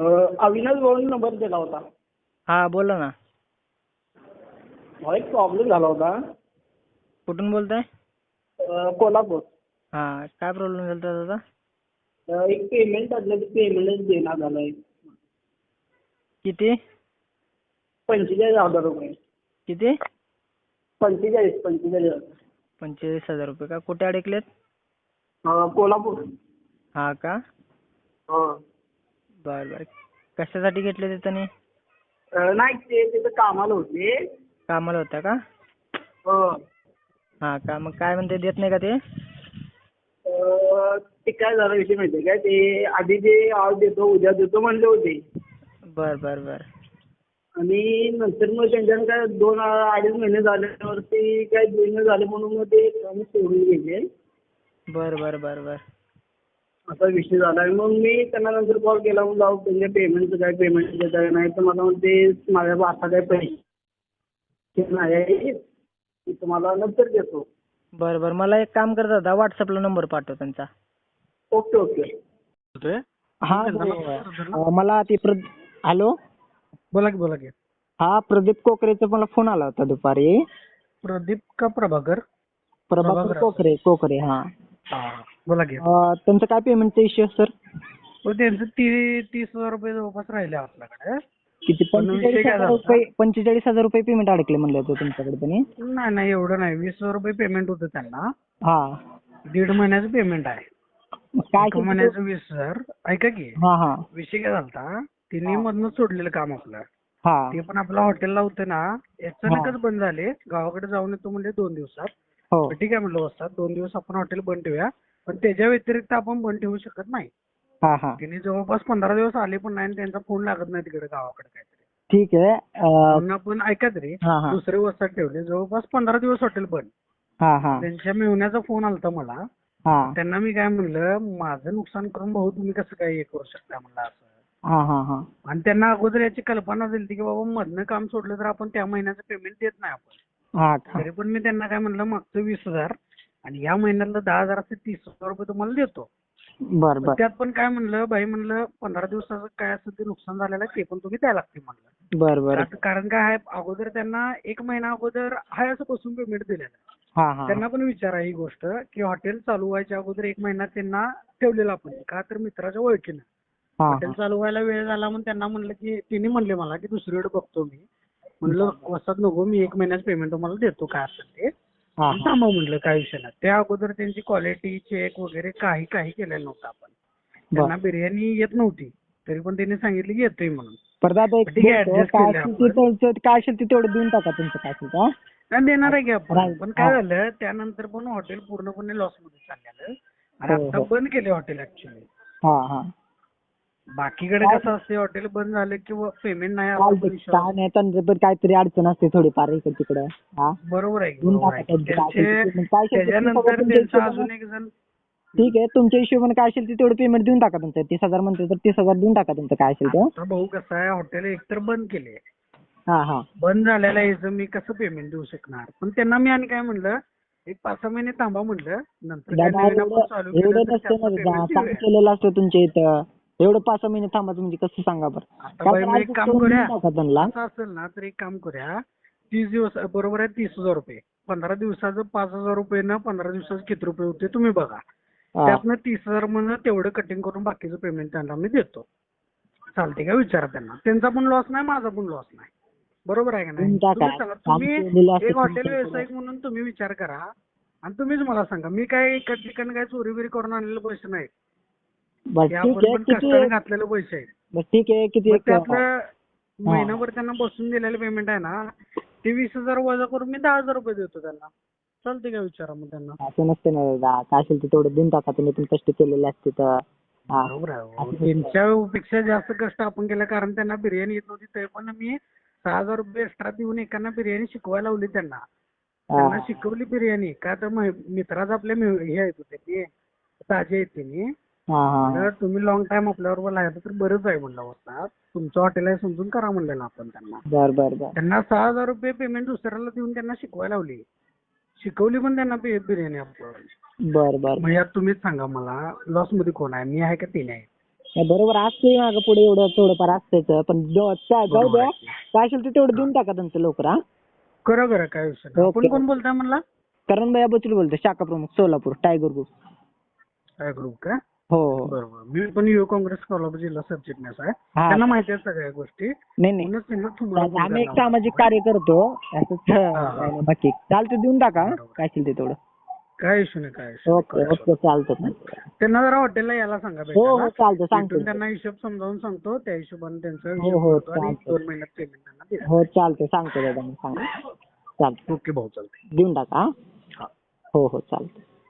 अं, अविनाश भाऊनी नंबर दिला होता. हा बोला ना. एक प्रॉब्लेम झाला होता. कुठून बोलताय? अं, कोल्हापूर. हा काय प्रॉब्लेम झाला होता दादा? अं, एक पेमेंट टाकलं ते पेमेंटच देण्यात झालंय किती? पंचेचाळीस हजार रुपये. किती? पंचेचाळीस पंचेचाळीस हजार. पंचेचाळीस हजार रुपये का? कुठे अडकलेत? अं, कोल्हापूर. हा का? हा. बर बर. कशासाठी घेतले ते त्यांनी? अं, नाही ते तिथं कामाला होते. कामाला होता का? हं. हा का? मग काय म्हणते देत नाही का ते? अं, ते काय झालं विषय माहितीये काय ते आधी ते आज देतो उद्या देतो म्हणले होते. बर बर बर. आणि नंतर मग त्यांच्यानं काय दोन अडीच महिने झाल्यावरती काय दोन झाले म्हणून मग ते काम सोडून गेले. बर बर बर बर. असा विषय झाला आणि मग मी त्यांना नंतर कॉल केला. म्हणून जाऊ त्यांच्या पेमेंटचं काय पेमेंट देत आहे नाही. तर मला म्हणते माझ्या आता काय पैसे नाही. आहे मी तुम्हाला नंतर देतो. बर बर. मला एक काम कर दादा. व्हॉट्सअपला नंबर पाठव त्यांचा. Okay okay. हा अं, मला ते प्र हॅलो? बोला की बोला की. हा प्रदीप कोकरेचा मला फोन आला होता दुपारी. प्रदीप का प्रभाकर? प्रभाकर प्रभाकर. कोकरे कोकरे हा हा. बोला की. अं, त्यांचं काय पेमेंटचा इश्यू सर हो त्यांचं ती तीस हजार रुपये जवळपास राहिले आपल्याकडे. किती? पण विषय पंचेचाळीस काय हजार झाला? रुपये पंचेचाळीस हजार रुपये पेमेंट अडकले म्हणले होते तुमच्याकडे त्यांनी. नाही नाही एवढं नाही. वीस हजार रुपये पेमेंट होतं त्यांना. हा. दीड महिन्याचं पेमेंट आहे. मग काय एका महिन्याचं वीस हजार. ऐका की. हा हा. विषय काय झालता? तिने मधनं सोडलेलं काम आपलं. हा. ते पण आपलं हॉटेलला होतं ना. अचानकच बंद झाले. गावाकडे जाऊन येतो म्हणजे दोन दिवसात. हो. ठीक आहे म्हणलं वस्तात. दोन दिवस आपण हॉटेल बंद ठेवूया. पण त्याच्या व्यतिरिक्त आपण बंद ठेवू शकत नाही. हा हा. तिने जवळपास पंधरा दिवस आले पण नाही आणि त्यांचा फोन लागत नाही तिकडे गावाकडे काहीतरी. ठीक आहे अं, आपण ऐका तरी हा हा. दुसरे वस्तात ठेवले. जवळपास पंधरा दिवस हॉटेल बंद. हा हा. त्यांच्या मेहुण्याचा फोन आलता मला. हा. त्यांना मी काय म्हणलं माझं नुकसान करून भाऊ तुम्ही कसं काय हे करू शकता म्हणलं असं? हा हा हा. आणि त्यांना अगोदर याची कल्पना दिली की बाबा मधनं काम सोडलं तर आपण त्या महिन्याचं पेमेंट देत नाही आपण. हा का तरी पण मी त्यांना काय म्हणलं मागचं वीस हजार आणि या महिन्यातलं दहा हजाराचे तीस हजार रुपये तुम्हाला देतो. बर बर. त्यात पण काय म्हणलं बाई म्हणलं पंधरा दिवसाचं काय असेल ते नुकसान झालेलं आहे ते पण तुम्ही द्यायला लागते म्हणलं. बर बर. कारण- कारण काय आहे अगोदर त्यांना एक महिना अगोदर हाय असं बसून पेमेंट दिलेलं. आहे. हा हा. त्यांना पण विचार आहे ही गोष्ट की हॉटेल चालू व्हायच्या अगोदर एक महिना त्यांना ठेवलेलं आपण का तर मित्राच्या ओळखीनं. हा हॉटेल चालू व्हायला वेळ झाला म्हणून त्यांना म्हणलं की तिने म्हणले मला की दुसरीकडे बघतो मी. म्हणलं वसात नको मी एक महिन्याचं पेमेंट तुम्हाला देतो काय असेल ते. हा आणि थांबा म्हणलं काय विषय नाही. त्या अगोदर त्यांची क्वालिटी चेक वगैरे काही काही केलेलं नव्हतं आपण. त्यांना बिर्याणी येत नव्हती. तरी पण त्यांनी सांगितलं की येतोय म्हणून. काय असेल ते तेवढं- देऊन टाका तुमचं काय असेल? नाही देणार आहे की आपण. पण काय. झालं त्यानंतर पण हॉटेल पूर्णपणे लॉसमध्ये चाललेलं. आणि हो, आता हो. बंद केले हॉटेल ऍक्च्युली हा हा. बाकीकडे कसं असते हॉटेल बंद झालं किंवा पेमेंट नाही आलं विश्वास- काय नाही त्यांचं पण काहीतरी अडचण असते थोडीफार इकडे तिकडे हा? बरोबर आहे की, बरोबर आहे. त्यांचं त्याच्यानंतर त्यांचा अजून एक जण ठीक आहे तुमच्या हिशोबाने काय असेल ते तेवढं पेमेंट देऊन टाका तुमचं. तीस हजार म्हणते तर तीस हजार देऊन टाका तुमचं काय असेल ते. आता भाऊ कसं आहे हॉटेल एकतर बंद केले. हा हा. बंद झालेलं याचं मी कसं पेमेंट देऊ शकणार? पण त्यांना मी आणि काय म्हणलं एक पाच सहा महिने थांबा म्हणलं नंतर काय दादा नवीन आपण एवढं चालू एवढं केलं तर नसतं ना त्याचं दादा payment काम देऊया. केलेलं असतं तुमच्या इथं. एवढं पाच सहा महिने थांबा म्हणजे कसं सांगा बरं? आता बाई मग एक काम करूया. असं असेल ना तर एक काम करूया. तीस दिवस बरोबर आहे तीस हजार रुपये. पंधरा दिवसाचं पाच हजार रुपये ना पंधरा दिवसाचं किती रुपये होते तुम्ही बघा. त्यातनं तीस हजार म्हणून तेवढं कटिंग करून बाकीचं पेमेंट त्यांना मी देतो. चालते का? विचारा त्यांना. त्यांचा पण लॉस नाही माझा पण लॉस नाही. बरोबर आहे का नाही. तुम्ही सांगा तुम्ही एक हॉटेल. व्यावसायिक म्हणून तुम्ही विचार करा. आणि तुम्हीच मला सांगा मी काय एका ठिकाणी काय चोरी बिरी करून आणलेले पैसे नाही बरं ठीक आहे किती घातलेले पैसे आहेत. बरं ठीक आहे किती मग एक- त्यातलं महिनाभर त्यांना बसून दिलेलं पेमेंट आहे ना ते वीस हजार वजा करून मी दहा हजार रुपये देतो त्यांना. चालते का विचारा मग त्यांना? असं नसतं ना दादा काय असेल ते तेवढं देऊन टाका तुम्ही पण कष्ट केलेले असते तर. हा. बरोबर आहे हो. त्यांच्यापेक्षा जास्त कष्ट आपण केलं कारण त्यांना बिर्याणी येत नव्हती तरी पण मी सहा हजार रुपये एक्स्ट्रा देऊन एकांना बिर्याणी शिकवायला लावली त्यांना. त्यांना हा. शिकवली बिर्याणी. का तर मित्राचं आपले मे- हे आहेत होते ते ताजे आहेत त्यांनी म्हणलं, तुम्ही लॉंग टाइम आपल्याबरोबर राहिलं तर बरंच आहे म्हणलं होता तुमचं हॉटेल आहे समजून करा म्हणलेलं आपण त्यांना. बर बर बर. त्यांना सहा हजार रुपये पेमेंट दुसऱ्याला देऊन त्यांना शिकवायला लावली. शिकवली पण त्यांना बि- बिर्याणी आपण बर बर. मग यात तुम्हीच सांगा मला लॉसमध्ये कोण आहे? मी आहे का तिने आहे नाही, बरोबर असते मागं पुढे एवढं थोडंफार असतेच पण जाऊ बरोबर द्या. आहे. काय असेल ते तेवढं देऊन टाका त्यांचं लवकर हा. करा करा काय विषय नाही. आपण ओके. कोण बोलताय म्हणला? करण भैया बचूल बोलतो शाखा प्रमुख सोलापूर टायगर ग्रुप. काय ग्रुप का? हो. हो बरोबर मी पण युवा काँग्रेस कोल्हापूर जिल्हा सरचिटणीस आहे. हा. त्यांना माहिती आहे सगळ्या गोष्टी. नाही नाही. म्हणूनच त्यांना तुम्हाला चालतं. phone आम्ही एक सामाजिक. कार्य करतो. असंच हा. काय नाही, बाकी. चालतं देऊन टाका. काय असेल ते तेवढं. काय इश्यू नाही काय issue ओके चालतं त्यांना जरा हॉटेलला यायला सांगा हो हो भेटायला. चालतं सांगतो. त्यांना हिशोब समजावून सांगतो. त्या हिशोबाने त्यांचा हो, हिशोब हो, करतो आणि चालतंय. दोन महिन्यात पेमेंट त्यांना. हो चालतं सांगतो दादा मी सांगतो. चालतं ओके भाऊ चालतंय. देऊन टाका हा? हा. हो हो चालतं